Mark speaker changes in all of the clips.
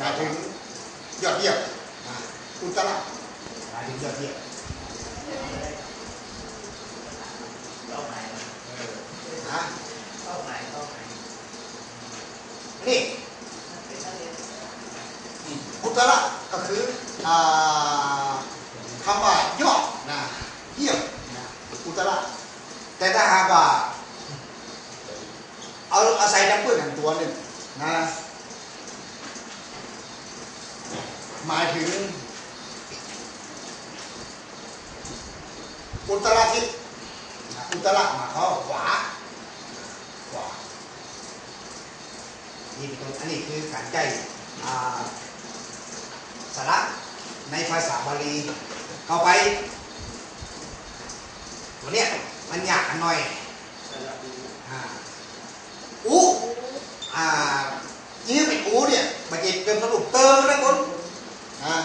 Speaker 1: อุตระหมายถึงยอดเยี่ยม
Speaker 2: เป้าหมาย
Speaker 1: นะ
Speaker 2: เป้าหมายเป้าหมาย
Speaker 1: นี่
Speaker 2: เป็นนักเรียน
Speaker 1: อุตระก็คือคำว่ายอดนะเยี่ยมนะอุตระแต่ถ้าหากว่าเอาอาศัยดับเบิลหันตัวหนึ่งนะ หมายถึง อุตระทิศอุตระมาเขาขวา ขวา นี่เป็นตัวอันนี้คือการใจสาระในภาษาบาลีเข้าไปตัวเนี้ยมันยากหน่อย
Speaker 2: อู
Speaker 1: อ่าอูอ่ายื้อเป็นอูเนี่ยมันจะเป็นสรุปเติมนะคุณ อ่า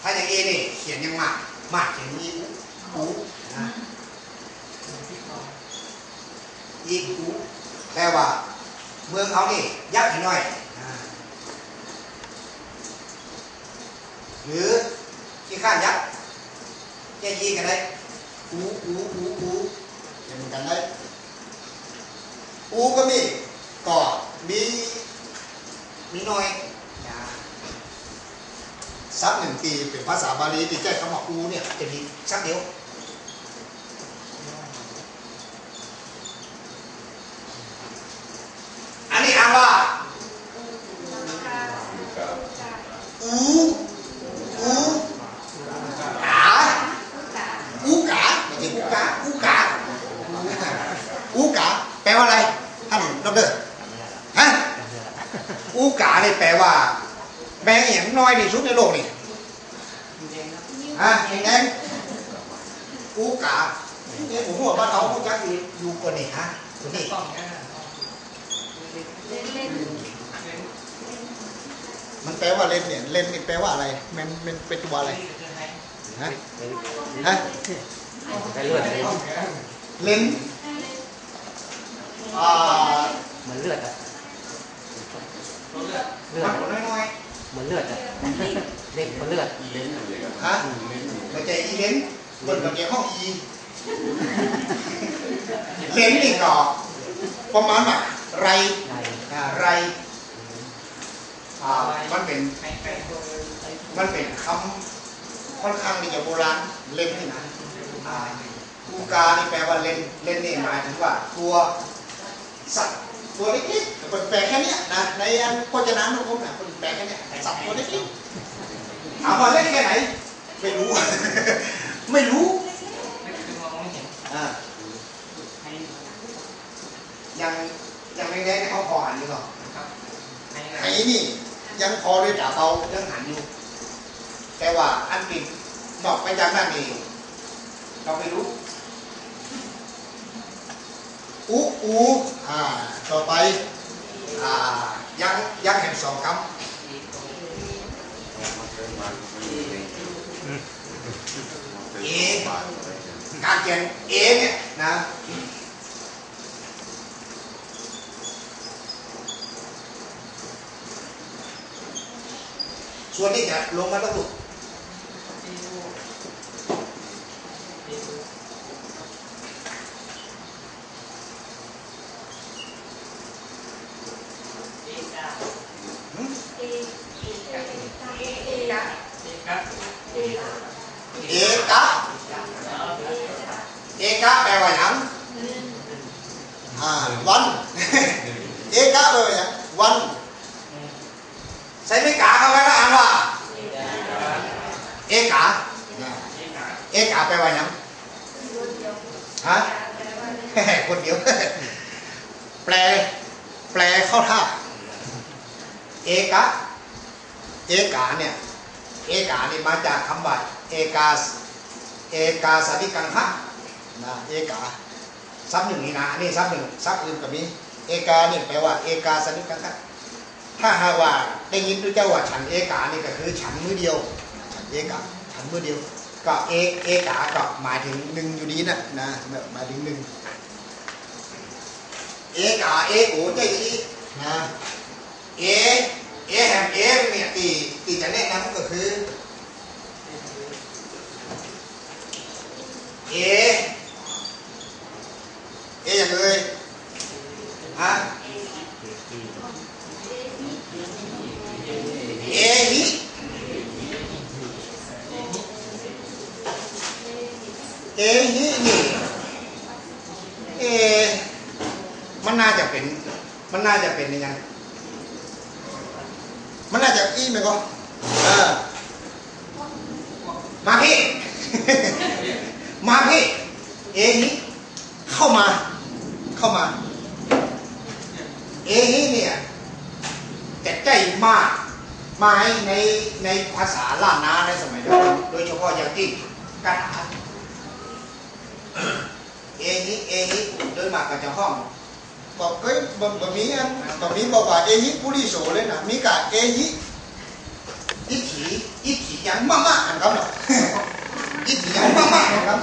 Speaker 1: ถ้าอย่างนี้นี่เขียนยังหมากมากเขียนอีอูอูนะ
Speaker 2: ที่คอ
Speaker 1: อีอูแปลว่า เมืองเขานี่ยักษ์หน่อย หรือที่ข้ายักษ์แค่ยีกันได้อูอูอูอูเห็นกันได้อูก็มีก็มีมีหน่อ ยนะซับหนึ่งปีเป็นภาษาบาลีที่แจ้คำว่าอูเนี่ยจะมีซับเดียว อันนี้อ่านว่า อูอูกาอูกาไม่ใช่อูกาอูกาอูกาแปลว่าอะไรท่านดอกเตอรฮะอูกาเนี่ยแปลว่า แมงอย่าง น้อยที่สุดในโลกนี่
Speaker 2: อยู่แดงครับ
Speaker 1: ฮะแมงอูกาเนี่ยผมว่าบ้านเราพวกยักษ์อยู่อยู่กันนี่ฮะตัวนี้
Speaker 2: กล้องนะเล่นเล่นเล่น
Speaker 1: มันแปลว่าเลนเนี่ย เลนนี่แปลว่าอะไร มันมันเป็นตัวอะไรฮะฮะ
Speaker 3: ไปเลือดเลย
Speaker 1: เลนอ่า
Speaker 3: เหมือนเลือดอะ
Speaker 2: รถเลือด
Speaker 3: เลือ
Speaker 1: มั
Speaker 3: ด
Speaker 1: นผลน้อย
Speaker 3: เหมือนเลือดอะเด็กเหมือนเลือด
Speaker 1: ๆฮะไม่ใช่อีเล่นบนกับเกี่ยวข้องอีเล่นนี่ก็ประมาณว่าไรอ่าไรอ่ามันเป็นมันเป็นคำค่อนข้างที่จะโบราณเล่นนี่นะกูกานี่แปลว่าเล่นเลนนี่หมายถึงว่าตัวสัตว์ ตัวเล็กๆเป็นแปลแค่เนี้ยนะในอันพจนานุกรมเนี่ยเป็นแปลแค่เนี้ยสัตว์ตัวเล็กๆถามว่าเล็กแค่ไหน ไม่รู้ ไม่รู้
Speaker 2: ไม่คือมองไม่เห็น
Speaker 1: อ่า
Speaker 2: ให้
Speaker 1: ยังยังไม่ได้เขาพออ่านอยู่หรอก
Speaker 2: ครับให้
Speaker 1: ไหนนี่ ยังพอด้วยจ่าเตายังหันอยู่ แต่ว่าอันกินนอกไปจากนั้นนี่เราไม่รู้ อูอูอ่าต่อไปอ่ายังยังเห็นสองคำเอการเขียนเอเนี่ยนะส่วนนี้จะลงมาต้องลุก หึเอกะเอกะแปลว่าหยัง อ่าวันเอกะแปลว่าหยังวันใส่ไม่กาเข้าไปแล้วอ่านว่าเอกะเอกะแปลว่าหยังฮะคนเดียวแปล แปลเข้าท่าเอกะเอกาเนี่ยเอกานี่มาจากคำว่าเอกาเอกาสติกังหะนะเอกา ซับหนึ่งนี่นะอันนี่ซับหนึ่งซับอื่นก็มีเอกาเนี่ยแปลว่า เอกาสติกังหะถ้าหาว่าได้ยินด้วยเจ้าว่าฉันเอกานี่ก็คือ ฉันมือเดียว ฉันเอกาฉันมือเดียว ก็เอกเอกาก็หมายถึงหนึ่งอยู่ดีนะนะหมายถึงหนึ่งเอกาเอโอใจอีนะเอเอแฮมเอเนี่ยตีตีจะแนะนำก็คือเอ เออย่างเลยฮะเอฮิเอฮินี่เอมันน่าจะเป็น มันน่าจะเป็นยังไงมันน่าจะอีไหมก็เออ มาพี่ มาพี่ เอฮิเข้ามา เข้ามา เอฮิเนี่ยจะใจมาก ไม้ในในภาษาล้านนาในสมัยเดียวกันโดยเฉพาะอย่างที่กระดาษเอฮิเอฮิโดยมากก็จะห้องบอกเอ้ยบะบะหมี่อันบะหมี่บอกว่าเอฮิปุริโสเลยนะมีกะเอฮิอิถีอิถียังมากๆอันครับเนาะอิถียังมากๆอันครับ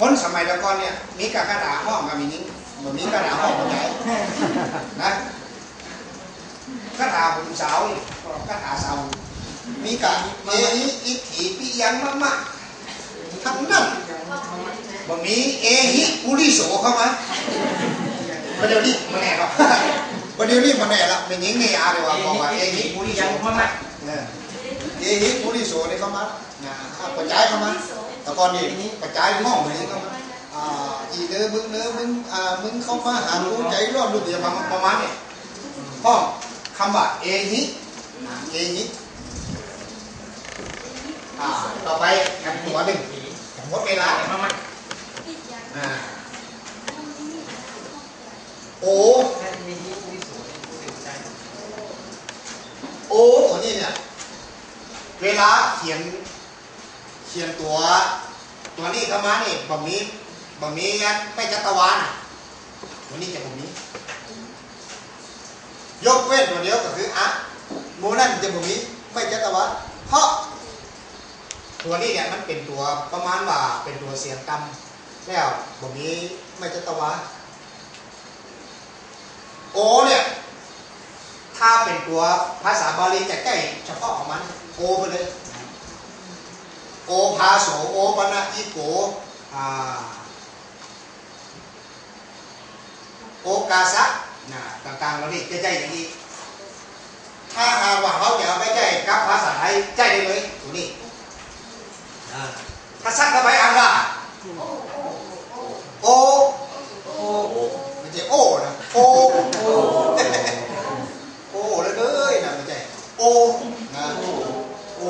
Speaker 1: คนสมัยตะก่อนเนี่ยมีกะกระดาษห้องกับมีนิ้งบะหมี่กระดาษห้องกับไหนนะ กระดาษผมสาวนี่กราสาวมีกะเอฮิอิถีปิยังมากๆทั้งนั้นบะมีเอฮิปุริโสเข้ามาประเดี๋ยวนี้มาแน่หรอกประเดี๋ยวนี้มาแน่ละเป็นหญิงเนียเลยว่าบอกว่าเอฮิปุริโส
Speaker 2: ยังมา
Speaker 1: มาเออเอฮิปุริโสนี่เข้ามานะอะกระจายเข้ามาแต่ก่อนนี้กระจายห้องนี้เข้ามาอ่าอีเด้อมึงเด้อมึงอ่ามึงเข้ามาหากูใจรอดลูกอย่ามาประมาณนี้ห้อ คำว่าเอฮิอ่าเอฮิอ่าต่อไปกันหัวหนึ่งหมดเวลา
Speaker 2: มามา
Speaker 1: อ่าโอ
Speaker 2: ถ้ามีที่ที่สวยตื่นใจ
Speaker 1: โอตัวนี้เนี่ย เวลาเขียน เขียนตัว ตัวนี้เข้ามานี่บะหมี่บะหมี่งั้นไม่จัตวานะตัวนี้จะบะหมี่ ยกเว้นตัวเดียวก็คืออะโมนั่นจะบะหมี่ไม่จัตวาเพราะตัวนี้เนี่ยมันเป็นตัวประมาณว่าเป็นตัวเสียงต่ำแล้วบะหมี่ไม่จัตวาโอเนี่ยถ้าเป็นตัวภาษาบาลีจะใกล้เฉพาะของมัน โอไปเลย โอพาโสโอปนะอีโกอ่าโอกาสะ นะต่างๆเราเนี่จะใจอย่างนี้ ถ้าหากว่าเขาจะเอาไปใจกับภาษาไทยใจได้เลยตัวนี้ถ้าซักเข้าไปอ่านว่าโอ
Speaker 2: โอ
Speaker 1: ไม่ใช่โอนะโอ
Speaker 2: โอ้
Speaker 1: โอ้เลยเลยนะไม่ใช่โอนะโอโอ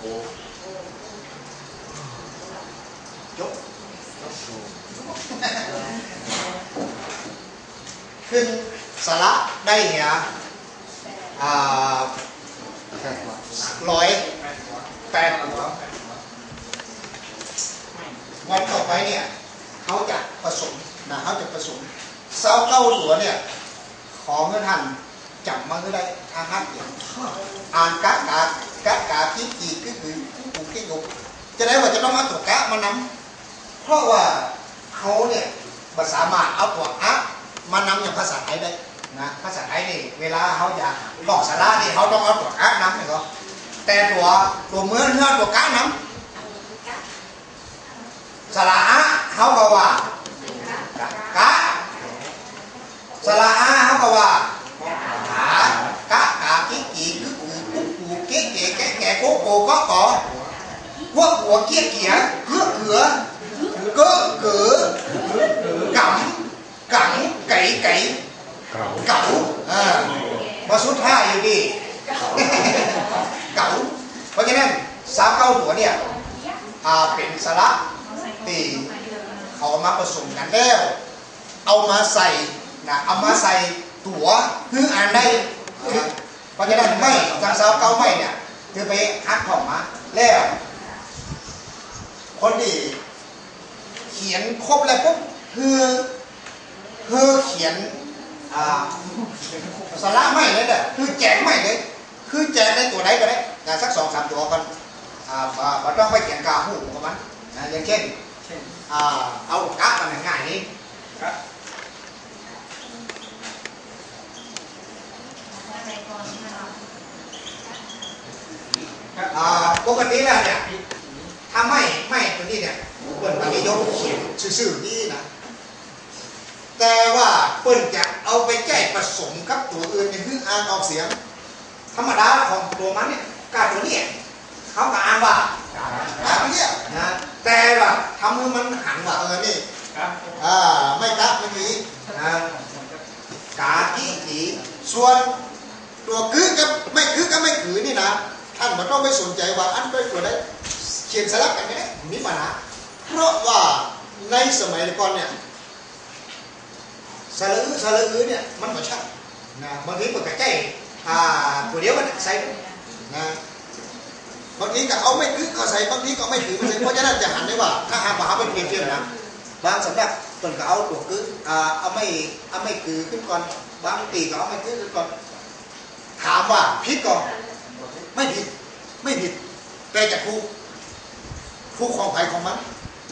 Speaker 1: โอจบขึ้นสาระได้เนี่ยอ่าร้อยแปดหัววันต่อไปเนี่ยเขาจะผสม นะเขาจะผสมเสาเก้าตัวเนี่ย ของเงินหันจับมาก็ได้ทางฮักอย่างอ่านกะกะกะกะคิดกีก็คือกูคิดกุจะได้ว่าจะต้องเอาตัวกะมานำเพราะว่าเขาเนี่ยภาษามารถเอาตัวอะมานำอย่างภาษาไทยได้นะภาษาไทยนี่เวลาเขาจะบอกสาระนี่เขาต้องเอาตัวกะนำนะครับแต่ตัวตัวเมื่อเนื้อตัวกะนำสาระอะเขาก็ว่ากะกะ สระอาเขาก็ว่าหากะกากิกีกึกกือกุ๊กกูเก๊เก๋แกะแกะโกโกก็กอพวกหัวเกี้ยเกี้ยเกือเกือเก้อเกือกำกังไก่ไก่เก๋าอ่ามาสุดท้ายอยู่ดีเก๋าเพราะฉะนั้นสาวเก้าตัวเนี่ยอาเป็นสระตีเขามาผสมกันแล้ว เอามาใส่ นะเอามาใส่ตัวคืออ่านได้คือเพราะฉะนั้นไม่ทางสาวเก้าไม่เนี่ยคือไปฮักของมาแล้ว คนที่เขียนครบแล้วปุ๊บคือคือเขียนอ่าสาระไม่เลยเด้อคือแจกไม่เลยคือแจกได้ตัวไหนก็ได้นะสักสองสามตัวกันอ่าบ่บ่ต้องไปเขียนกาหูกับมันนะอย่างเช่น
Speaker 2: เช่น
Speaker 1: อ่าเอากะมันง่ายๆนี้
Speaker 2: ครับ
Speaker 1: ปกติแล้วเนี่ยถ้าไม่ไม่ตัวนี้เนี่ยเปิ้นก็จะยกเขียนซื่อๆนี่นะแต่ว่าเปิ้นจะเอาไปแก้ผสมกับตัวอื่นในคืออ่านออกเสียง ธรรมดาของตัวมันเนี่ยกาตัวนี้เขาก็อ่านว่ากาตัวเนี้ยนะแต่ว่าทำให้มันหันว่าเออนี่อ่าไม่กะไม่มีนะกาอีอีส่วนตัวคือกับไม่คือกับไม่คือนี่นะ ท่านมันต้องไม่สนใจว่าอันไปตัวได้เขียนสลักันไหมเนี่ยมีปัญหาเพราะว่าในสมัยก่อนเนี่ยสระอือสระอือเนี่ยมันก็ใช่นะบางทีมันก็ใจอ่าตัวเดียวกันใส่นะบางทีก็เอาไม่คือก็ใส่บางทีก็ไม่ถือก็ใส่เพราะฉะนั้นจะหันได้ว่า ถ้าหากว่าเขาเป็นเปรียบเทียบนะบางสำนักเปินก็เอาตัวคืออ่าเอาไม่เอาไม่คือขึ้นก่อนบางตีก็เอาไม่คือขึ้นก่อนถามว่าผิดก่อน ไม่ผิด ไม่ผิดแต่จะถูกถูกของใครของมัน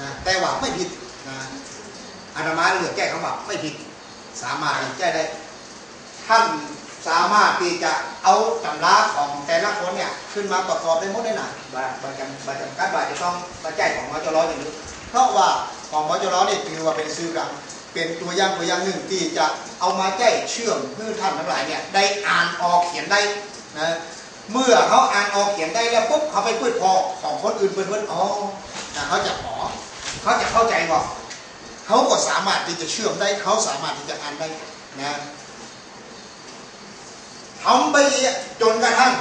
Speaker 1: นะแต่ว่าไม่ผิดนะอาตมาเหลือกแก้คำว่าไม่ผิด สามารถแก้ได้ ท่านสามารถที่จะเอาตำราของแต่ละคนเนี่ยขึ้นมาประกอบได้หมดได้หนาบาบาจำบาจำกัดบาจะต้องบาแจ้ของมจรอย่างนี้เพราะว่าของมจรนี่ถือว่าเป็นสื่อกลางเป็นตัวอย่างตัวอย่างหนึ่งที่จะเอามาแก้เชื่อมเพื่อท่านทั้งหลายเนี่ยได้อ่านออกเขียนได้นะ เมื่อเขาอ่านออกเขียนได้แล้วปุ๊บเขาไปพูดพอของคนอื่นเพื่อนๆอ๋อเขาจะขอเขาจะเข้าใจว่าเขาก็สามารถที่จะเชื่อมได้เขาสามารถที่จะอ่านได้นะทำไปจนกระทั่ง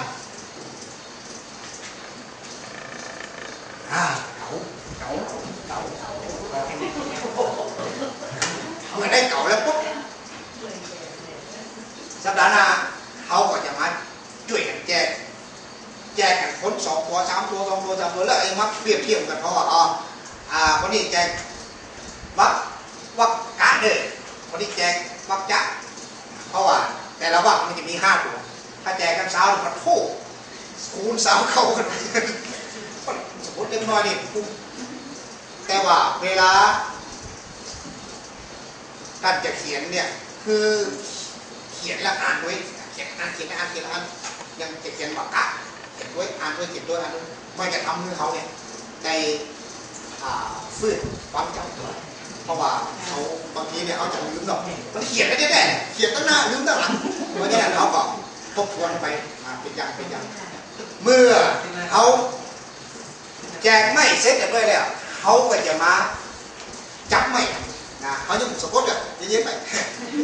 Speaker 1: อ่าเก๋าเก๋าเก๋าเก๋าเมื่อได้เก๋าแล้วปุ๊บสัปดาห์หน้าเขาก็จะมาช่วยกันแจกแจกกันคนสองตัวสามตัวสองตัวสามตัวแล้วไอ้มักเปรียบเทียบกันเพราะว่าอ๋ออ่าคนนี้แจกวักวักกะเด้อคนนี้แจกวักจะเพราะว่า แต่ละวักมันจะมีห้าตัว ถ้าแจกกันสาวมันโทษคูณสาวเข้ากันสมมติเล็กน้อยนี่แต่ว่าเวลาการจะเขียนเนี่ยคือเขียนแล้วอ่านด้วยเขียนอ่านเขียนแล้วอ่านเขียนแล้วอ่านยังจะเขียนปากกะเขียนด้วยอ่านด้วยเขียนด้วยอ่านด้วยมันจะทำให้เขาเนี่ยในฟื้นความจำตัวเพราะว่าเขาบางทีเนี่ยเขาจะลืมหรอกมันเขียนไม่ได้แน่เขียนตั้งหน้าลืมตั้งหลัง เพราะฉะนั้นเขาก็ทบทวนไปอ่าเป็นอย่างเป็นอย่างเมื่อเขาแจกไม่เสร็จเรียบร้อยแล้วเขาก็จะมาจับไม่นะเขาจะสะกดแบบเย็นไป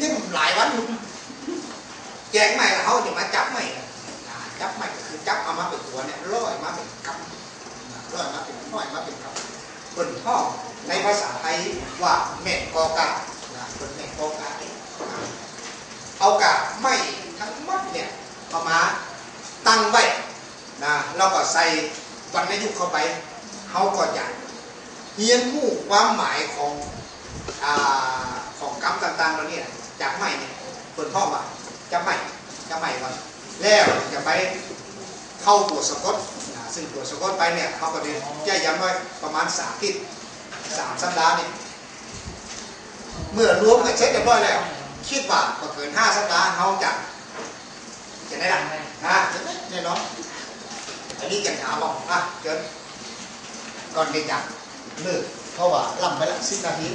Speaker 1: ยังหลายวันแจกไม่เขาจะมาจับไม่จับไม่ก็คือจับเอามาเป็นตัวเนี่ยร้อยมาเป็นกำร้อยมาเป็นร้อยมาเป็นกำเป็นท่อในภาษาไทยว่าเม็ดกอกานะเป็นเม็ดกอกานะ เอากาไม่ทั้งหมดเนี่ยเอามาตั้งไว้นะแล้วก็ใส่วรรณยุกต์เข้าไปเขาก็จะเฮียนมู่ความหมายของอของกรรมต่างๆเราเนี่ยจากไม่เนี่ยเปิดพ่อว่าจะไม่จะไม่ก่อนแล้วจะไปเข้าตัวสะกดอ่าซึ่งตัวสะกดไปเนี่ยเขาก็เรียนแย่ย้ำไว้ประมาณสามทิศสามสัปดาห์นี่เมื่อรวมกันเช็คเรียบร้อยแล้ว คิดว่าก็เกินห้าสัปดาห์เขาจะจะได้ละนะแน่นอนอันนี้ยังถาบอกอะเกินก่อนเด็กจับเลิกเพราะว่าล่ำไปละสิบนาที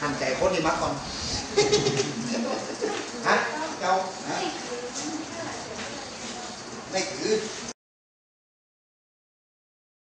Speaker 1: หันใจโคนนี้มากก่อนฮะเจ้าฮะไม่คือ